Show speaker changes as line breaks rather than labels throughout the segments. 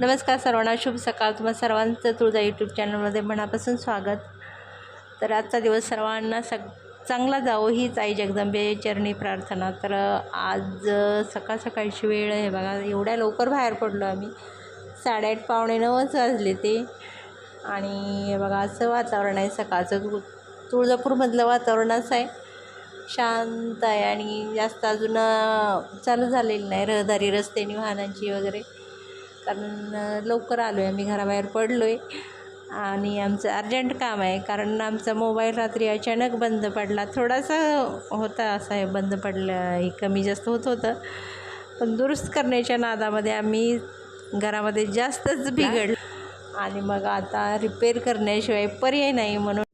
नमस्कार सर्वांना शुभ सकाळ. तुम्हा सर्वांचं तुळजा यूट्यूब चॅनलमध्ये मनापासून स्वागत. तर आजचा दिवस सर्वांना सग चांगला जावो हीच आई जगदंबे चरणी प्रार्थना. तर आज सकाळ सकाळची वेळ आहे बघा. एवढ्या लवकर बाहेर पडलो आम्ही. साडेआठ पावणे नऊच वाजले ते. आणि हे बघा असं वातावरण आहे सकाळचं. तुळजापूरमधलं वातावरण असं आहे. शांत आहे आणि जास्त अजून चालू झालेली नाही. रहदारी रस्त्याने वाहनांची वगैरे. कारण लवकर आलो आहे आम्ही घराबाहेर पडलो आहे आणि आमचं अर्जंट काम आहे. कारण आमचा मोबाईल रात्री अचानक बंद पडला. थोडासा होता असा हे बंद पडला हे कमी जास्त होत होतं. पण दुरुस्त करण्याच्या नादामध्ये आम्ही घरामध्ये जास्तच बिघडलं. आणि मग आता रिपेअर करण्याशिवाय पर्याय नाही म्हणून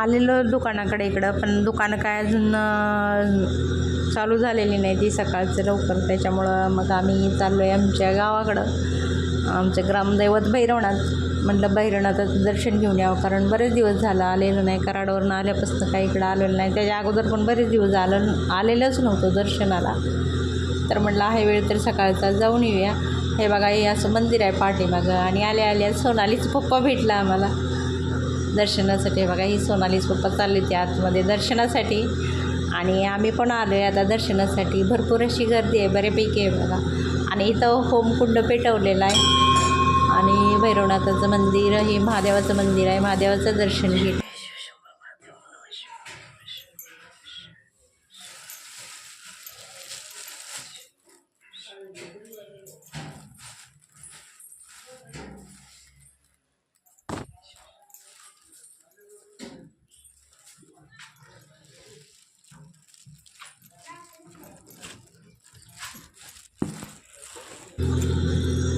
आलेलो दुकानाकडे इकडं पण दुकानं काय अजून चालू झालेली नाही ती सकाळचं लवकर. त्याच्यामुळं मग आम्ही चाललो आहे आमच्या गावाकडं. आमचं ग्रामदैवत भैरवनाथ. म्हटलं भैरवनाथाचं दर्शन घेऊन यावं कारण बरेच दिवस झालं आलेलं नाही. कराडवरून आल्यापासून काही इकडं आलेलं नाही. त्याच्या अगोदर पण बरेच दिवस आलं आलेलंच नव्हतं दर्शनाला. तर म्हटलं आहे वेळ तर सकाळचा जाऊन येऊया. हे बघा हे असं मंदिर आहे पाठीमागं. आणि आल्या आल्या सोनालीचा पप्पा भेटला आम्हाला. दर्शनासाठी बघा ही सोनालीच पप्पा चालली होती आतमध्ये दर्शनासाठी. आणि आम्ही पण आलो आहे आता दर्शनासाठी. भरपूर अशी गर्दी आहे बऱ्यापैकी आहे बघा. आणि इथं होमकुंड पेटवलेला आहे. आणि भैरवनाथाचं मंदिर हे महादेवाचं मंदिर आहे. महादेवाचं दर्शन घेत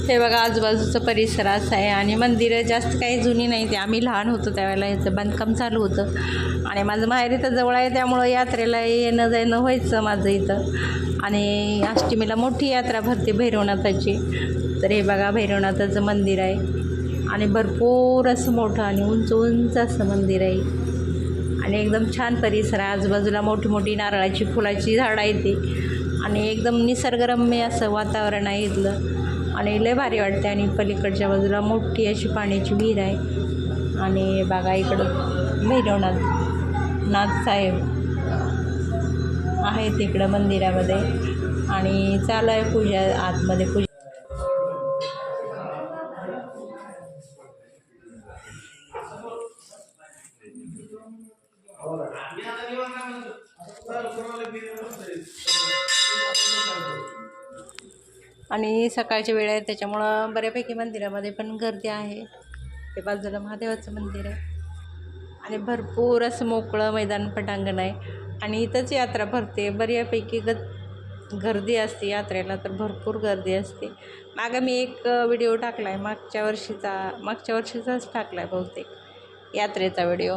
हे बघा आजूबाजूचा परिसर असा आहे आणि मंदिरं जास्त काही जुनी नाही ते. आम्ही लहान होतो त्यावेळेला याचं बांधकाम चालू होतं. आणि माझं माहेर इथं जवळ आहे त्यामुळं यात्रेला येणं जाणं व्हायचं माझं इथं. आणि अष्टमीला मोठी यात्रा भरते भैरवनाथाची. तर हे बघा भैरवनाथाचं मंदिर आहे. आणि भरपूर असं मोठं आणि उंच उंच असं मंदिर आहे. आणि एकदम छान परिसर आहे. आजूबाजूला मोठी मोठी नारळाची फुलाची झाडं आहेत ती. आणि एकदम निसर्गरम्य असं वातावरण आहे इथलं. आणि लय भारी वाटते आणि पलीकडच्या बाजूला मोठी अशी पाण्याची विहीर आहे. आणि बागा इकडं भैरवनाथ नाथ साहेब आहेत इकडं मंदिरामध्ये. आणि चालू आहे पूजा आतमध्ये पूजा. आणि सकाळची वेळ आहे त्याच्यामुळं बऱ्यापैकी मंदिरामध्ये पण गर्दी आहे. ते बाजूला महादेवाचं मंदिर आहे. आणि भरपूर असं मोकळं मैदान पटांगण आहे. आणि इथंच यात्रा भरते. बऱ्यापैकी ग गर्दी असते यात्रेला तर भरपूर गर्दी असते. मागं मी एक व्हिडिओ टाकला आहे मागच्या वर्षीचा मागच्या वर्षीचाच टाकला आहे बहुतेक यात्रेचा व्हिडिओ.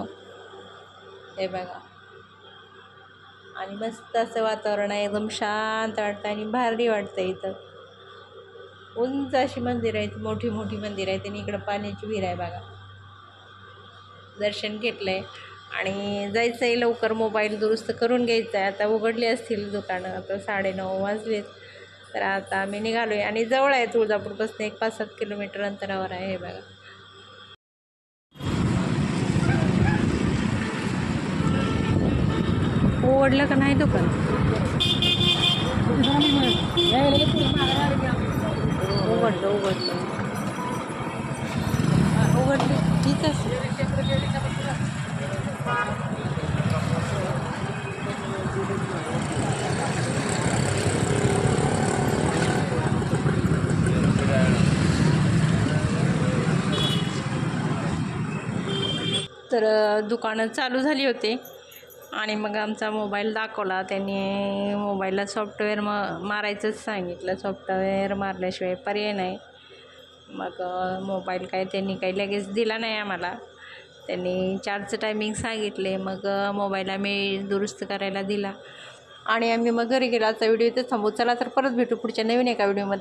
हे बघा. आणि मस्त असं वातावरण आहे. एकदम शांत वाटतं आणि भारी वाटतं इथं. उंच अशी मंदिरं आहेत मोठी मोठी मंदिरं आहेत आणि इकडं पाण्याची विहीर आहे बघा. दर्शन घेतलं आहे आणि जायचं आहे लवकर मोबाईल दुरुस्त करून घ्यायचा आहे आता उघडली असतील दुकानं आता साडेनऊ वाजलेत. तर आता आम्ही निघालो आहे आणि जवळ आहे तुळजापूरपासून एक पाच सात किलोमीटर अंतरावर आहे हे बघा. उघडलं का नाही दुकान? उघडलं उघडलं. उघडली. ठीक आहे. तर दुकानं चालू झाली होती. आणि मग आमचा मोबाईल दाखवला. त्यांनी मोबाईलला सॉफ्टवेअर म मारायचंच सांगितलं. सॉफ्टवेअर मारल्याशिवाय पर्याय नाही. मग मोबाईल काय त्यांनी काही लगेच दिला नाही आम्हाला. त्यांनी चारचं टायमिंग सांगितले. मग मोबाईल आम्ही दुरुस्त करायला दिला. आणि आम्ही मग घरी गेला. आजचा व्हिडिओ इथेच थांबू. चला तर परत भेटू पुढच्या नवीन एका व्हिडिओमध्ये.